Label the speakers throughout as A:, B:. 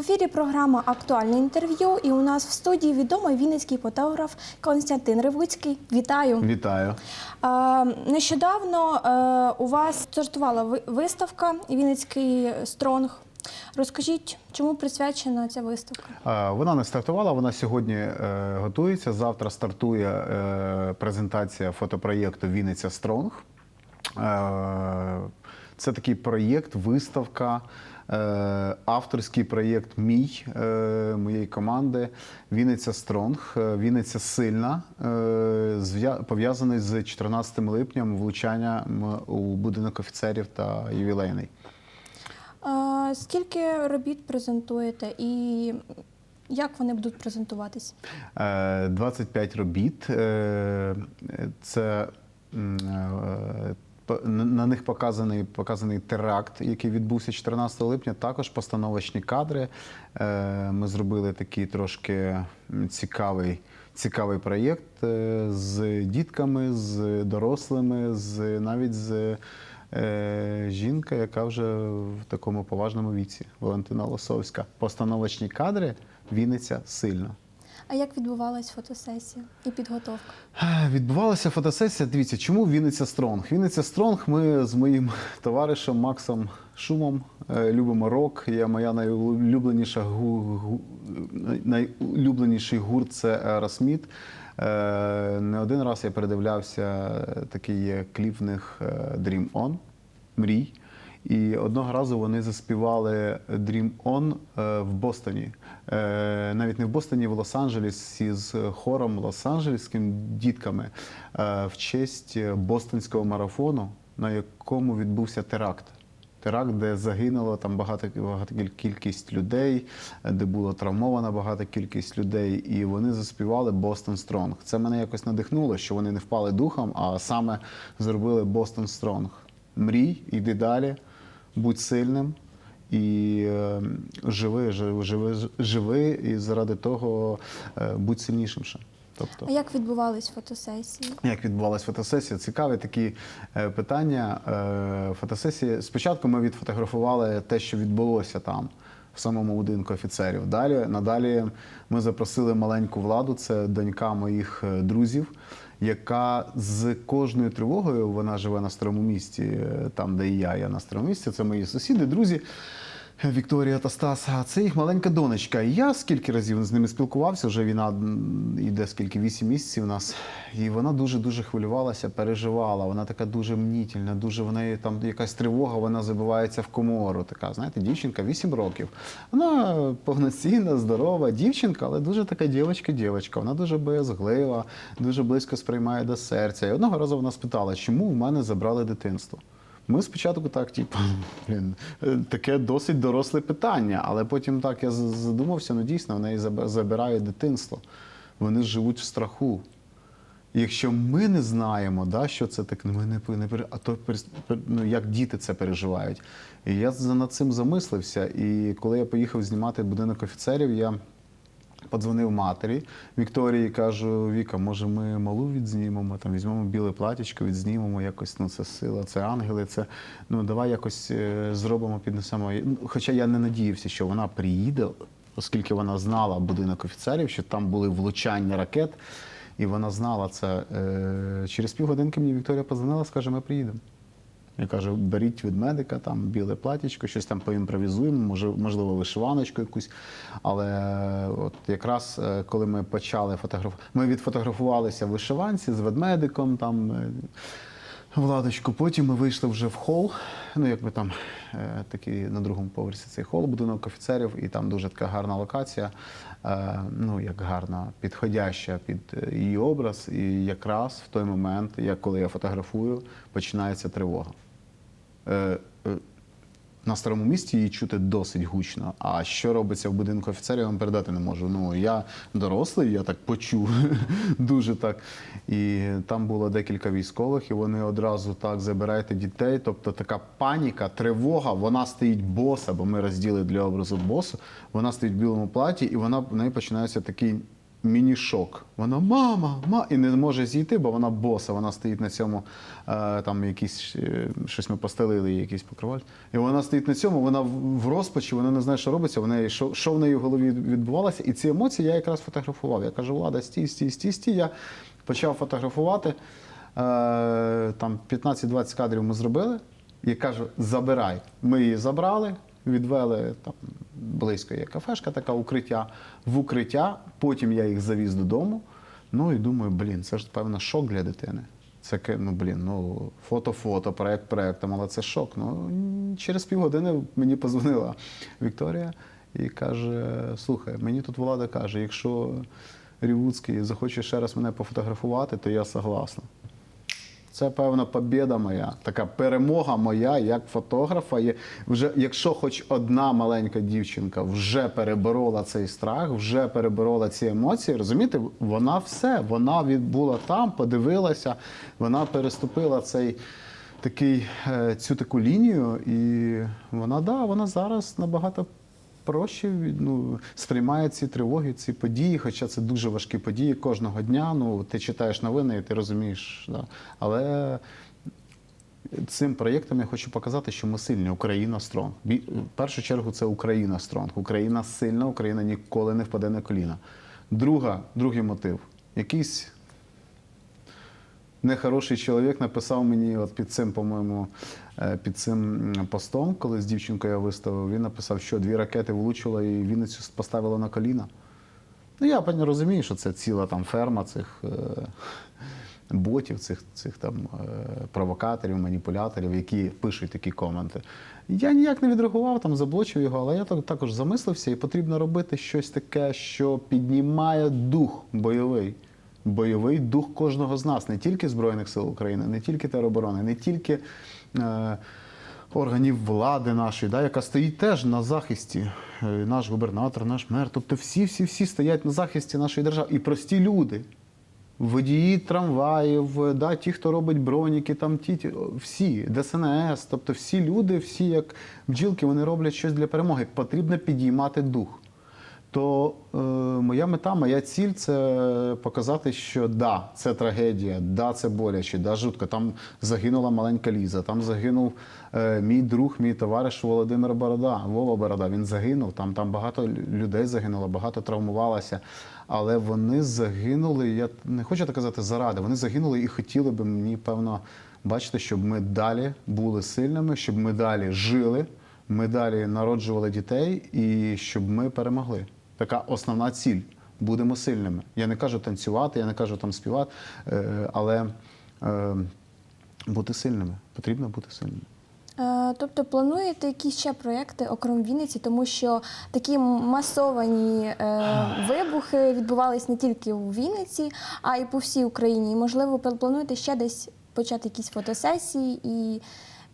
A: ефірі програма Актуальне інтерв'ю. І у нас в студії відомий вінницький фотограф Константин Ривуцький. Вітаю!
B: Вітаю.
A: Нещодавно е, у вас стартувала виставка Вінницький Стронг. Розкажіть, чому присвячена ця виставка?
B: Вона не стартувала, вона сьогодні е, готується. Завтра стартує е, презентація фотопроєкту Вінниця Стронг. Це такий проєкт, виставка, авторський проєкт мій, е, моєї команди Вінниця Стронг. Е, Вінниця сильна, е, пов'язаний з 14 липням влучанням у будинок офіцерів та ювілейний.
A: Е, Скільки робіт презентуєте і як вони будуть презентуватись?
B: Е, 25 робіт. Е, Це е, на них показаний, показаний теракт, який відбувся 14 липня. Також постановочні кадри. Е, Ми зробили такий трошки цікавий. Цікавий проєкт е, з дітками, з дорослими, з навіть з е, жінка, яка вже в такому поважному віці, Валентина Лосовська. Постановочні кадри Вінниця сильно.
A: А як відбувалась фотосесія і підготовка?
B: Відбувалася фотосесія. Дивіться, чому Вінниця Стронг? Вінниця Стронг. Ми з моїм товаришем Максом Шумом е, любимо рок. Я моя найулюбленіша гу, найулюбленіший гурт це Aerosmith. Е, Не один раз я передивлявся е, такий є кліп в них е, Dream On Мрій. І одного разу вони заспівали Dream On е, в Бостоні. Е, Навіть не в Бостоні, в Лос-Анджелесі з хором лос-анджелеським дітками е, в честь бостонського марафону, на якому відбувся теракт. Теракт, де загинуло там багато, багато кількість людей, де було травмована багата кількість людей, і вони заспівали Бостон Стронг. Це мене якось надихнуло, що вони не впали духом, а саме зробили Бостон Стронг. Мрій, іди далі, будь сильним і е, живи, живи, живи, і заради того е, будь сильнішим ще. Тобто,
A: А як відбувались фотосесії?
B: як відбувалася фотосесія? Цікаві такі е, питання. Фотосесії. Спочатку ми відфотографували те, що відбулося там. В самому будинку офіцерів. Далі надалі ми запросили маленьку владу, це донька моїх друзів, яка з кожною тривогою вона живе на старому місті, е, там, де і я, я на старому місці. Це мої сусіди, друзі. Вікторія та Стас, а це їх маленька донечка. Я скільки разів з ними спілкувався, вже війна йде скільки вісім місяців у нас. І вона дуже дуже хвилювалася, переживала. Вона така дуже мнітільна, дуже в неї там якась тривога, вона забивається в комору. Така, знаєте, дівчинка 8 років. Вона повноцінна, здорова дівчинка, але дуже така дівчинка-дівчинка. Вона дуже боязглива, дуже близько сприймає до серця. І одного разу вона спитала, чому в мене забрали дитинство. Ми спочатку так, типу, блін, таке досить доросле питання, але потім так я задумався, ну дійсно, в неї заб- забирають дитинство. Вони живуть в страху. Якщо ми не знаємо, да, що це таке, ми не, не а то ну, як діти це переживають. І я над цим замислився. І коли я поїхав знімати будинок офіцерів, я подзвонив матері Вікторії, кажу: Віка, може, ми малу відзнімемо, там візьмемо біле платічко, відзнімемо якось. Ну це сила, це ангели. Це ну давай якось е, зробимо, піднесемо. Ну, Хоча я не надіявся, що вона приїде, оскільки вона знала будинок офіцерів, що там були влучання ракет, і вона знала це. Е, Через півгодинки мені Вікторія позвонила, скаже, ми приїдемо. Я кажу, беріть від медика там біле платічко, щось там поімпровізуємо, може, можливо, вишиваночку якусь. Але от якраз е, коли ми почали фотографувати, ми відфотографувалися в вишиванці з ведмедиком, там е, Владочку. Потім ми вийшли вже в хол. Ну, якби там е, такий на другому поверсі цей хол, будинок офіцерів, і там дуже така гарна локація. Е, ну, як гарна, підходяща під е, її образ. І якраз в той момент, як коли я фотографую, починається тривога. Е, е, на старому місті її чути досить гучно. А що робиться в будинку офіцерів, я вам передати не можу. Ну я дорослий, я так почув дуже так. І там було декілька військових, і вони одразу так забирайте дітей. Тобто така паніка, тривога. Вона стоїть боса, бо ми розділи для образу босу. Вона стоїть в білому платі, і вона в неї починається такий міні-шок. Вона мама, ма, і не може зійти, бо вона боса. Вона стоїть на цьому, е, там якісь е, щось ми постелили, якісь покриваль. І вона стоїть на цьому, вона в в розпачі, вона не знає, що робиться. Вона що, що в неї в голові відбувалося. І ці емоції я якраз фотографував. Я кажу, Влада, стій, стій, стій, стій. Я почав фотографувати. Е, там 15-20 кадрів ми зробили. І кажу, забирай. Ми її забрали, відвели там близько є кафешка, така укриття, в укриття. Потім я їх завіз додому. Ну і думаю, блін, це ж певно шок для дитини. Це ну блін, ну фото-фото, проект проектом, але це шок. Ну через півгодини мені позвонила Вікторія і каже: слухай, мені тут влада каже, якщо Рівуцький захоче ще раз мене пофотографувати, то я согласна. Це певна побіда моя, така перемога моя як фотографа. Є вже, якщо хоч одна маленька дівчинка вже переборола цей страх, вже переборола ці емоції, розумієте, вона все, вона відбула там, подивилася, вона переступила цей такий, е, цю таку лінію, і вона да, вона зараз набагато проще ну, сприймає ці тривоги, ці події, хоча це дуже важкі події кожного дня. Ну, ти читаєш новини і ти розумієш. Да. Але цим проєктом я хочу показати, що ми сильні. Україна стронг. В першу чергу це Україна стронг. Україна сильна, Україна ніколи не впаде на коліна. Друга, другий мотив. Якийсь нехороший чоловік написав мені от під цим, по-моєму, е, під цим постом, коли з дівчинкою я виставив, він написав, що дві ракети влучило і Вінницю поставило на коліна. Ну, я пані розумію, що це ціла там ферма цих е, ботів, цих, цих там е, провокаторів, маніпуляторів, які пишуть такі коменти. Я ніяк не відреагував, там заблочив його, але я так- також замислився, і потрібно робити щось таке, що піднімає дух бойовий. Бойовий дух кожного з нас, не тільки Збройних сил України, не тільки тероборони, не тільки е, органів влади нашої, да, яка стоїть теж на захисті, е, наш губернатор, наш мер. Тобто всі, всі, всі стоять на захисті нашої держави. І прості люди, водії трамваїв, да, ті, хто робить броніки, там ті, ті всі, ДСНС, тобто всі люди, всі як бджілки, вони роблять щось для перемоги. Потрібно підіймати дух. То е, моя мета, моя ціль це показати, що да, це трагедія, да, це боляче, да, жутко. Там загинула маленька Ліза, там загинув е, мій друг, мій товариш Володимир Борода, Вова Борода. Він загинув. Там, там багато людей загинуло, багато травмувалося. Але вони загинули, я не хочу так казати заради. Вони загинули і хотіли би мені, певно, бачити, щоб ми далі були сильними, щоб ми далі жили, ми далі народжували дітей і щоб ми перемогли. Така основна ціль. Будемо сильними. Я не кажу танцювати, я не кажу там співати, е, але е, бути сильними. Потрібно бути сильними.
A: Е, Тобто плануєте якісь ще проекти, окрім Вінниці, тому що такі масовані вибухи відбувались не тільки у Вінниці, а й по всій Україні. І, можливо, плануєте ще десь почати якісь фотосесії і.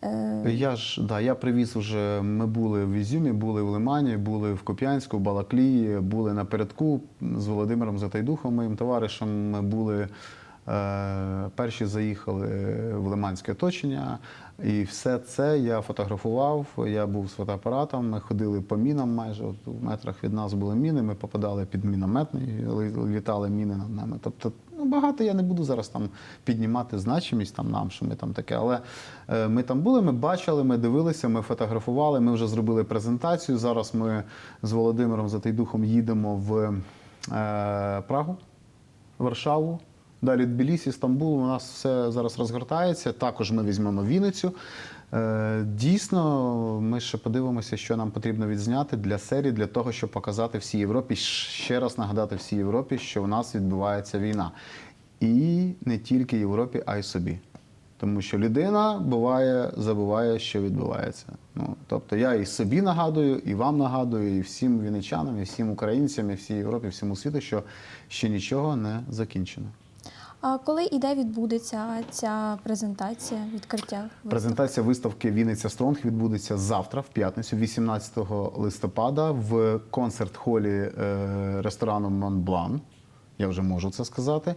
A: Е,
B: Я ж да, я привіз уже. Ми були в Ізюмі, були в Лимані, були в Куп'янську, в Балаклії, були напередку з Володимиром Затайдухом, моїм товаришем. Ми були е, перші заїхали в Лиманське оточення. І все це я фотографував. Я був з фотоапаратом. Ми ходили по мінам майже от у метрах від нас були міни. Ми попадали під мінометний, лі- літали міни над нами. Тобто, багато я не буду зараз там піднімати значимість там нам, що ми там таке. Але е, ми там були, ми бачили, ми дивилися, ми фотографували. Ми вже зробили презентацію. Зараз ми з Володимиром Затайдухом їдемо в е, Прагу. Варшаву. Далі Тбілісі, Стамбул. У нас все зараз розгортається. Також ми візьмемо Вінницю. Е, Дійсно, ми ще подивимося, що нам потрібно відзняти для серії, для того, щоб показати всій Європі, ще раз нагадати всій Європі, що у нас відбувається війна. І не тільки Європі, а й собі. Тому що людина буває, забуває, що відбувається. Ну, тобто я і собі нагадую, і вам нагадую, і всім вінничанам, і всім українцям, і всій Європі, всьому світу, що ще нічого не закінчено.
A: А коли і де відбудеться ця презентація, відкриття? виставки?
B: Презентація виставки Вінниця Стронг відбудеться завтра, в п'ятницю, 18 листопада, в концерт-холі е, ресторану Монблан. Я вже можу це сказати.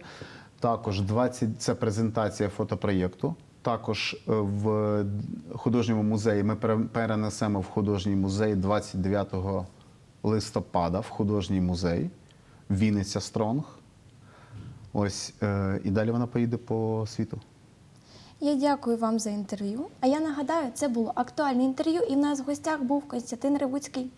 B: Також 20, це презентація фотопроєкту. Також е, в художньому музеї ми перенесемо в художній музей 29 листопада в художній музей. Вінниця Стронг. Ось е, і далі вона поїде по світу.
A: Я дякую вам за інтерв'ю. А я нагадаю, це було актуальне інтерв'ю, і в нас в гостях був Костянтин Ревуцький.